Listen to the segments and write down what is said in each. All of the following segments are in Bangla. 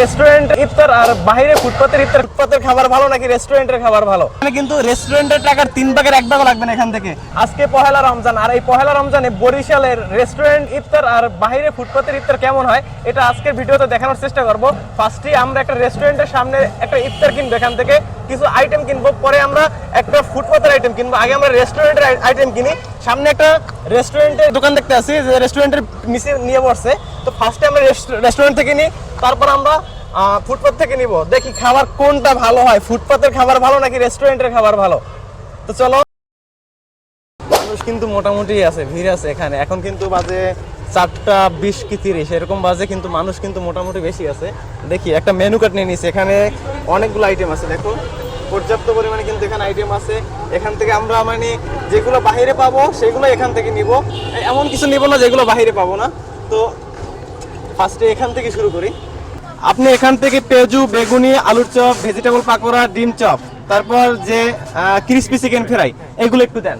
রেস্টুরেন্ট ইফতার আর বাইরে ফুটপাতের ইফতার ফুটপাতের খাবার ভালো নাকি রেস্টুরেন্টের খাবার ভালো? কিন্তু রেস্টুরেন্টের টাকার তিন ভাগের এক ভাগও লাগবে না এখান থেকে। আজকে পহেলা রমজান আর এই পহেলা রমজানে বরিশালের রেস্টুরেন্ট ইফতার আর বাইরে ফুটপাতের ইফতার কেমন হয় এটা আজকের ভিডিওতে দেখানোর চেষ্টা করব। ফার্স্টে আমরা একটা রেস্টুরেন্টের সামনে একটা ইফতার কিনবো এখান থেকে। কিছু আইটেম কিনবো পরে আমরা একটা ফুটপাতের আইটেম কিনবো। আগে আমরা রেস্টুরেন্টের আইটেম কিনি। সামনে একটা রেস্টুরেন্টের দোকান দেখতে আসি যে রেস্টুরেন্টের নিচে নিয়ে বসছে তো ফার্স্টে আমরা রেস্টুরেন্ট থেকে নিই তারপর আমরা আহ, ফুটপাত থেকে নিব। দেখি খাবার কোনটা ভালো হয়। ফুটপাতের খাবার ভালো নাকি রেস্টুরেন্টের খাবার ভালো? তো চলো। মানুষ কিন্তু মোটামুটি আছে ভিড় আছে এখানে। এখন কিন্তু বাজে চারটা বিশ কি তিরিশ, এরকম বাজে কিন্তু মানুষ কিন্তু মোটামুটি বেশি আছে। দেখি, একটা মেনু কার্ড নিয়ে নিছি। এখানে অনেকগুলো আইটেম আছে, দেখো। পর্যাপ্ত পরিমাণে কিন্তু এখানে আইটেম আছে। এখান থেকে আমরা মানে যেগুলো বাইরে পাবো, সেগুলো এখান থেকে নিব। এমন কিছু নিব না যেগুলো বাইরে পাবো না। তো ফার্স্টে এখান থেকে শুরু করি। আপনি এখান থেকে পেঁয়াজু, বেগুনি, আলুর চপ ভেজিটেবল পাকোড়া, ডিম চপ, তারপর যে ক্রিসপি চিকেন ফ্রাই এগুলো একটু দেন।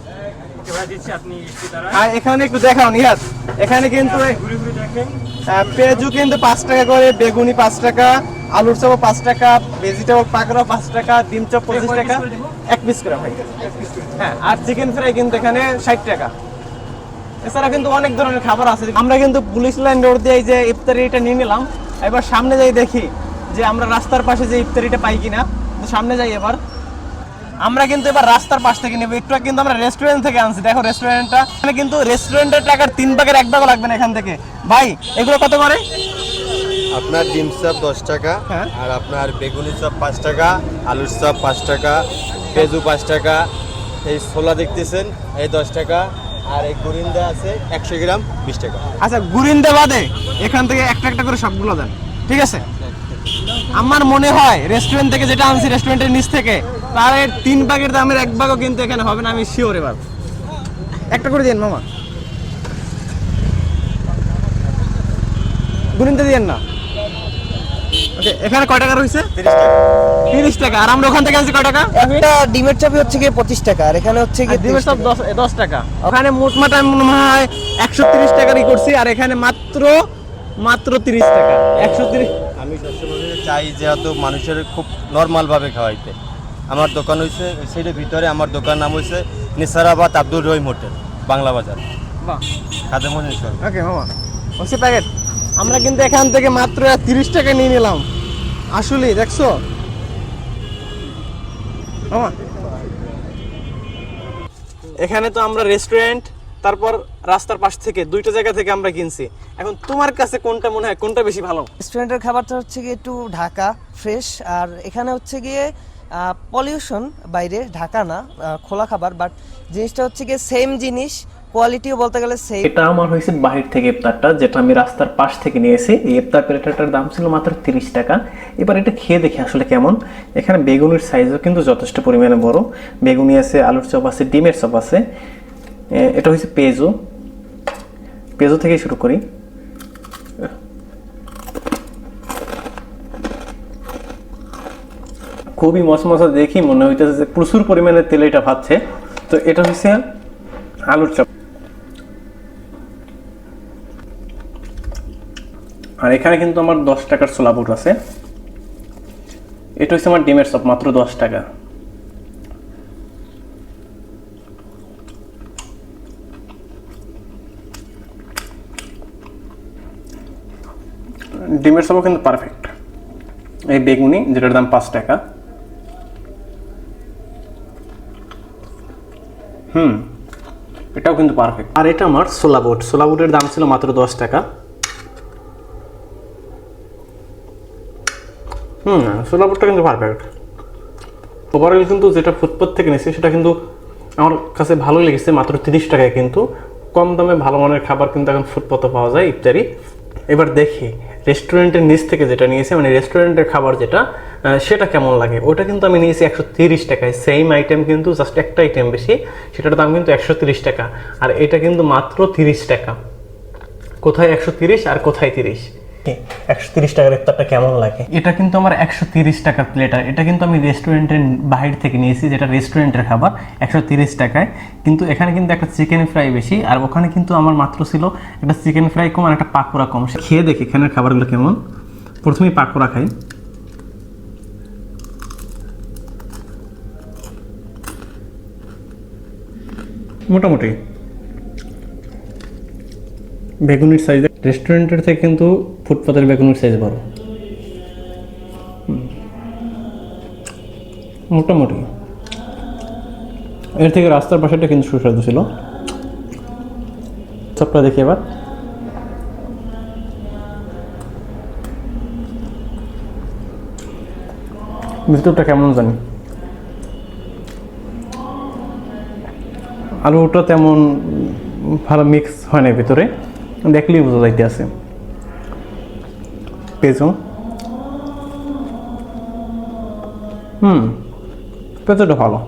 আর এখানে একটু দেখাও নিহাত এখানে কিন্তু পেঁয়াজু কিন্তু পাঁচ টাকা করে বেগুনি পাঁচ টাকা আলুর চপ পাঁচ টাকা ভেজিটেবল পাকোড়া পাঁচ টাকা ডিম চপ পঁচিশ টাকা এক পিস করে ভাই। হ্যাঁ আর চিকেন ফ্রাই কিন্তু এখানে ষাট টাকা। এছাড়া কিন্তু অনেক ধরনের খাবার আছে। আমরা কিন্তু পুলিশ লাইন রোড দিয়ে এই যে ইফতারিটা নিয়ে নিলাম। এবার সামনে যাই দেখি যে আমরা রাস্তার পাশে যে ইফতারিটা পাই কিনা। তো সামনে যাই এবার। আমরা কিন্তু এবার রাস্তার পাশ থেকে নেব। একটু কিন্তু আমরা রেস্টুরেন্ট থেকে আনছি। দেখো রেস্টুরেন্টটা এখানে কিন্তু রেস্টুরেন্টের টাকার তিন ভাগের এক ভাগও লাগবে না এখান থেকে। ভাই এগুলো কত করে? আপনার ডিম চাপ দশ টাকা হ্যাঁ। আর আপনার বেগুনি চাপ পাঁচ টাকা আলুর চাপ পাঁচ টাকা পেঁজু পাঁচ টাকা এই ছোলা দেখতেছেন এই দশ টাকা আর এই গুরিন্দা আছে একশো গ্রাম বিশ টাকা। আচ্ছা গুরিন্দা বাদে এখান থেকে একটা একটা করে সবগুলো দেন। ঠিক আছে? আমার মনে হয় রেস্টুরেন্ট থেকে যেটা আনছি রেস্টুরেন্টের নিচ থেকে তার তিন ভাগের দামের এক ভাগও কিন্তু এখানে হবে না আমি শিওর এবার। একটা করে দিন মামা। গুরিন্দা দিয়েন না। ওকে এখানে কয় টাকা রয়েছে? তিরিশ টাকা। আর আমরা ওখান থেকে আনছি কয় টাকা? একটা ডিমের চাপি হচ্ছে গিয়ে পঁচিশ টাকা আর এখানে হচ্ছে গিয়ে ডিমের 30 সব টাকা। দশ দশ টাকা। ওখানে মোটমাট আমি মনে হয় একশো তিরিশ টাকারই করছি আর এখানে মাত্র মাত্র তিরিশ টাকা। একশো তিরিশ চাই যেহেতু মানুষের খুব নর্মালভাবে খাওয়াইতে। আমার দোকান হয়েছে সেইটার ভিতরে আমার দোকান নাম হয়েছে নিসারাবাদ আব্দুল রহিম হোটেল বাংলা বাজার। ওকে মামা। হচ্ছে প্যাকেট আমরা কিন্তু এখান থেকে মাত্র তিরিশ টাকা নিয়ে নিলাম। আসলে দেখছ? মামা। এখানে তো আমরা রেস্টুরেন্ট তারপর রাস্তার পাশ থেকে দুইটা জায়গা থেকে আমরা কিনছি। এখন তোমার কাছে কোনটা মনে হয় কোনটা বেশি ভালো? রেস্টুরেন্টের খাবারটা হচ্ছে গিয়ে একটু ঢাকা ফ্রেশ আর এখানে হচ্ছে গিয়ে পলিউশন বাইরে ঢাকা না খোলা খাবার বাট জিনিসটা হচ্ছে গিয়ে সেম জিনিস কোয়ালিটিও বলতে গেলে সেম এটা আমার হয়েছে বাহির থেকে ইফতারটা যেটা আমি রাস্তার পাশ থেকে নিয়েছি। এই ইফতার প্লেটারটার দাম ছিল মাত্র তিরিশ টাকা। এবার এটা খেয়ে দেখি আসলে কেমন। এখানে বেগুনের সাইজও কিন্তু যথেষ্ট পরিমাণে বড়। বেগুনি আছে আলুর চপ আছে ডিমের চপ আছে। এটা হচ্ছে পেজো পেজো থেকে শুরু করি। খুবই মশমশা দেখি, মনে হইতেছে যে প্রচুর পরিমাণে তেলে এটা ভাবছে তো এটা হচ্ছে আলুর চপ। আর এখানে কিন্তু আমার দশ টাকার ছোলা বুট আছে। এটা হচ্ছে আমার ডিমের চপ, মাত্র দশ টাকা। ডিমের চপও কিন্তু পারফেক্ট এই বেগুনি, যেটার দাম পাঁচ টাকা। হুম, এটাও কিন্তু পারফেক্ট আর এটা আমার সোলা বুট। সোলা বুটের দাম ছিল মাত্র দশ টাকা। হুম সোলা বুটটা কিন্তু পারফেক্ট ওভারঅল কিন্তু যেটা ফুটপাথ থেকে নিয়েছি সেটা কিন্তু আমার কাছে ভালোই লেগেছে, মাত্র তিরিশ টাকায় কিন্তু। কম দামে ভালো মানের খাবার কিন্তু এখন ফুটপাথে পাওয়া যায়, ইফতারি। এবার দেখি। রেস্টুরেন্টের নিচ থেকে যেটা নিয়েছি মানে রেস্টুরেন্টের খাবার যেটা সেটা কেমন লাগে? ওটা কিন্তু আমি নিয়েছি একশো তিরিশ টাকায়। সেম আইটেম কিন্তু জাস্ট একটা আইটেম বেশি, সেটার দাম কিন্তু একশো তিরিশ টাকা। আর এটা কিন্তু মাত্র তিরিশ টাকা। কোথায় একশো তিরিশ আর কোথায় তিরিশ? একশো তিরিশ টাকার ইফতারটা কেমন লাগে? এটা কিন্তু আমার একশো তিরিশ টাকার প্লেটার এটা কিন্তু আমি রেস্টুরেন্টের থেকে নিয়েছি, যেটা রেস্টুরেন্টের খাবার, একশো তিরিশ টাকায়। কিন্তু এখানে কিন্তু একটা চিকেন ফ্রাই বেশি, আর ওখানে কিন্তু আমার মাত্র ছিল একটা চিকেন ফ্রাই কম আর একটা পাকোড়া কম। খেয়ে দেখি এখানের খাবারগুলো কেমন। প্রথমেই পাকোড়া খাই। মোটামুটি। বেগুনির সাইজ রেস্টুরেন্টের থেকে কিন্তু ফুটপাতের বেগুনের সাইজ বড়। মোটামুটি। এর থেকে রাস্তার পাশেটা কিন্তু সুস্বাদু ছিল। সবটা দেখি এবার। ভিতরটা কেমন জানি? আলুটা তেমন ভালো মিক্স হয় না ভিতরে। দেখলেই বোঝা যাইতে আছে পেঁচো হুম পেঁচোটা ভালো।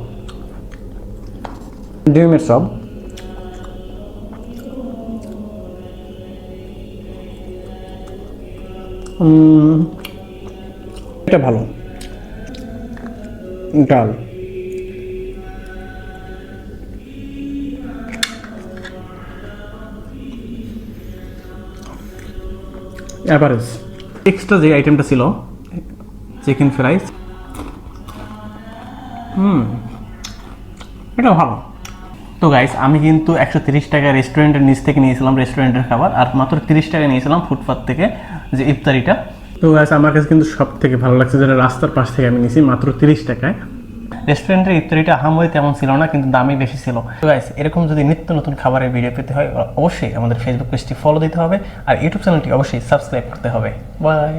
ডিমের সব এটা ভালো। ডাল। অ্যাভারেজ এক্সট্রা যে আইটেমটা ছিল চিকেন ফ্রাইস হুম এটা ভালো। তো গাইস আমি কিন্তু একশো তিরিশ টাকা রেস্টুরেন্টের নিচ থেকে নিয়েছিলাম রেস্টুরেন্টের খাবার আর মাত্র তিরিশ টাকা নিয়েছিলাম ফুটপাথ থেকে যে ইফতারিটা। তো গাইস আমার কাছে কিন্তু সব থেকে ভালো লাগছে যেটা রাস্তার পাশ থেকে আমি নিয়েছি মাত্র তিরিশ টাকায়। রেস্টুরেন্টের ইত্যাদিটা আহামরি তেমন ছিল না, কিন্তু দামই বেশি ছিল। গাইস এরকম যদি নিত্য নতুন খাবারের ভিডিও পেতে হয়, অবশ্যই আমাদের ফেসবুক পেজটি ফলো দিতে হবে, আর ইউটিউব চ্যানেলটি অবশ্যই সাবস্ক্রাইব করতে হবে। বাই